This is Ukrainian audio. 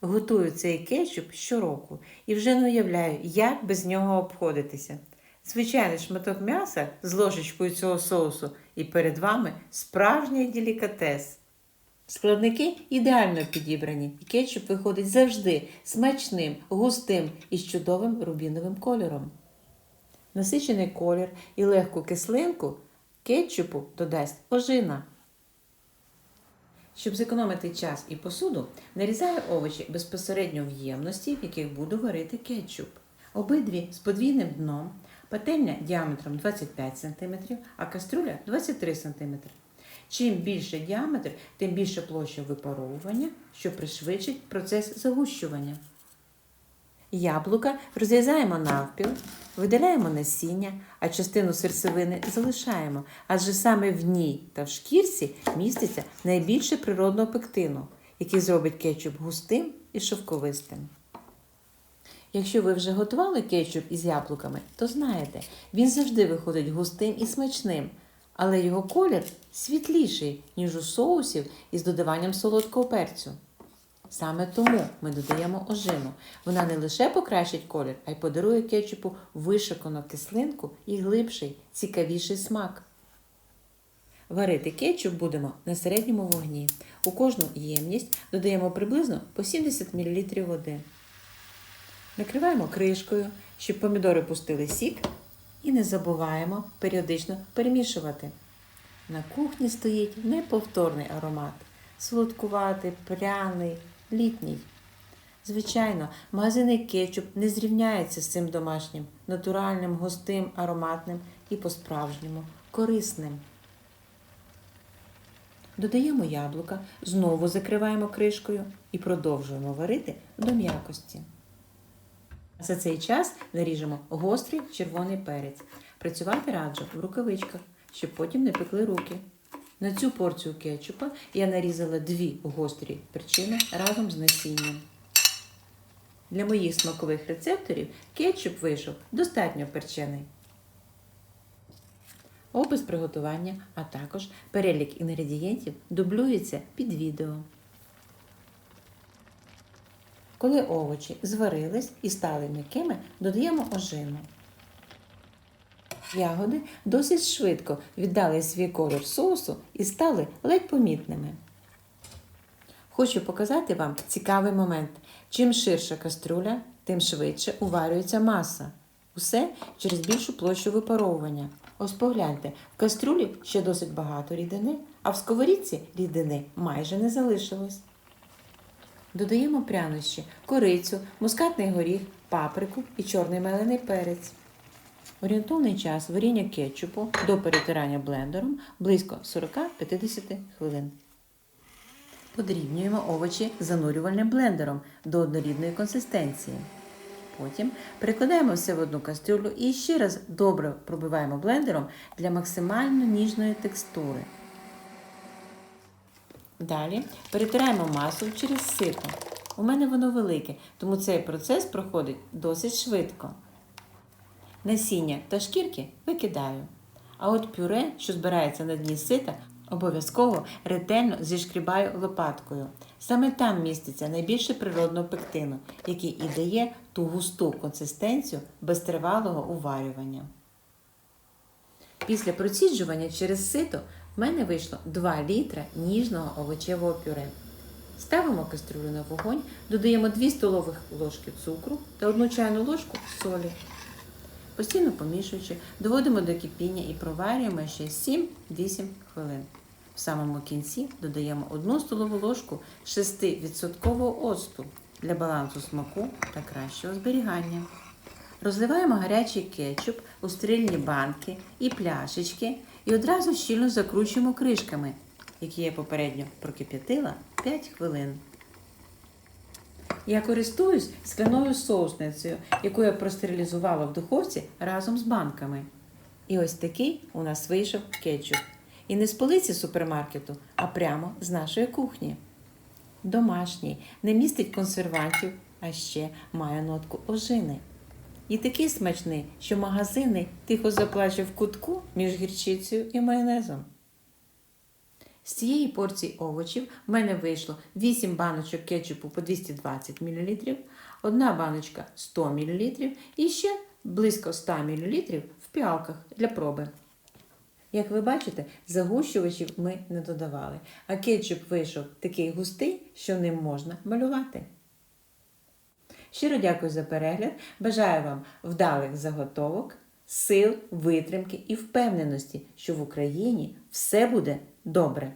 Готую цей кетчуп щороку і вже не уявляю, як без нього обходитися. Звичайний шматок м'яса з ложечкою цього соусу, і перед вами справжній делікатес. Складники ідеально підібрані, і кетчуп виходить завжди смачним, густим і з чудовим рубіновим кольором. Насичений колір і легку кислинку кетчупу додасть ожина. Щоб зекономити час і посуду, нарізаю овочі безпосередньо в ємності, в яких буду варити кетчуп. Обидві з подвійним дном, пательня діаметром 25 см, а каструля 23 см. Чим більше діаметр, тим більше площа випаровування, що пришвидшить процес загущування. Яблука розрізаємо навпіл, видаляємо насіння, а частину серцевини залишаємо, адже саме в ній та в шкірці міститься найбільше природного пектину, який зробить кетчуп густим і шовковистим. Якщо ви вже готували кетчуп із яблуками, то знаєте, він завжди виходить густим і смачним, але його колір світліший, ніж у соусів із додаванням солодкого перцю. Саме тому ми додаємо ожину. Вона не лише покращить колір, а й подарує кетчупу вишикану кислинку і глибший, цікавіший смак. Варити кетчуп будемо на середньому вогні. У кожну ємність додаємо приблизно по 70 мл води. Накриваємо кришкою, щоб помідори пустили сік, і не забуваємо періодично перемішувати. На кухні стоїть неповторний аромат. Солодкуватий, пряний, літній. Звичайно, магазинний кетчуп не зрівняється з цим домашнім, натуральним, густим, ароматним і по-справжньому корисним. Додаємо яблука, знову закриваємо кришкою і продовжуємо варити до м'якості. За цей час наріжемо гострий червоний перець. Працювати раджу в рукавичках, щоб потім не пекли руки. На цю порцію кетчупа я нарізала дві гострі перчини разом з насінням. Для моїх смакових рецепторів кетчуп вийшов достатньо перчений. Опис приготування, а також перелік інгредієнтів дублюється під відео. Коли овочі зварились і стали м'якими, додаємо ожину. Ягоди досить швидко віддали свій колір соусу і стали ледь помітними. Хочу показати вам цікавий момент. Чим ширша каструля, тим швидше уварюється маса. Усе через більшу площу випаровування. Ось погляньте, в каструлі ще досить багато рідини, а в сковорідці рідини майже не залишилось. Додаємо прянощі, корицю, мускатний горіх, паприку і чорний мелений перець. Орієнтовний час варіння кетчупу до перетирання блендером близько 40-50 хвилин. Подрібнюємо овочі занурювальним блендером до однорідної консистенції. Потім перекладаємо все в одну кастрюлю і ще раз добре пробиваємо блендером для максимально ніжної текстури. Далі перетираємо масу через сито. У мене воно велике, тому цей процес проходить досить швидко. Насіння та шкірки викидаю. А от пюре, що збирається на дні сита, обов'язково ретельно зішкрібаю лопаткою. Саме там міститься найбільше природного пектину, який і дає ту густу консистенцію без тривалого уварювання. Після проціджування через сито в мене вийшло 2 літра ніжного овочевого пюре. Ставимо кастрюлю на вогонь, додаємо 2 столових ложки цукру та 1 чайну ложку солі. Постійно помішуючи, доводимо до кипіння і проварюємо ще 7-8 хвилин. В самому кінці додаємо 1 столову ложку 6% оцту для балансу смаку та кращого зберігання. Розливаємо гарячий кетчуп у стерильні банки і пляшечки і одразу щільно закручуємо кришками, які я попередньо прокип'ятила 5 хвилин. Я користуюсь скляною соусницею, яку я простерилізувала в духовці разом з банками. І ось такий у нас вийшов кетчуп. І не з полиці супермаркету, а прямо з нашої кухні. Домашній, не містить консервантів, а ще має нотку ожини. І такий смачний, що магазини тихо заплаче в кутку між гірчицею і майонезом. З цієї порції овочів в мене вийшло 8 баночок кетчупу по 220 мл, одна баночка 100 мл і ще близько 100 мл в піалках для проби. Як ви бачите, загущувачів ми не додавали, а кетчуп вийшов такий густий, що ним можна малювати. Щиро дякую за перегляд. Бажаю вам вдалих заготовок, сил, витримки і впевненості, що в Україні все буде добре.